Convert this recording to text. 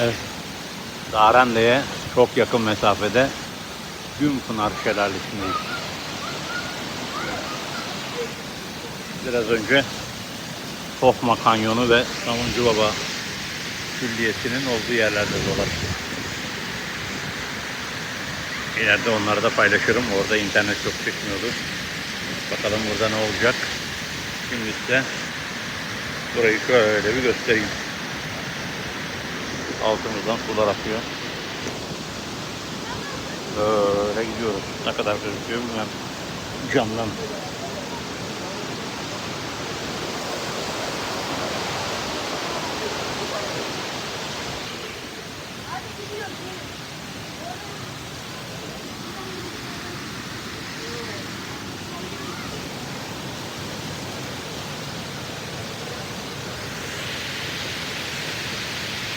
Evet. Darende'ye çok yakın mesafede Gümpınar Şelalesi'ndeyiz. Biraz önce Tokma Kanyonu ve Samuncu Baba Külliyesi'nin olduğu yerlerde dolaştık. İleride onları da paylaşırım. Orada internet çok çekmiyordu. Bakalım burada ne olacak. Şimdi size burayı şöyle bir göstereyim altımızdan sular akıyor. Böyle gidiyoruz. Ne kadar gözüküyor bilmem. Camdan. Hadi gidiyoruz.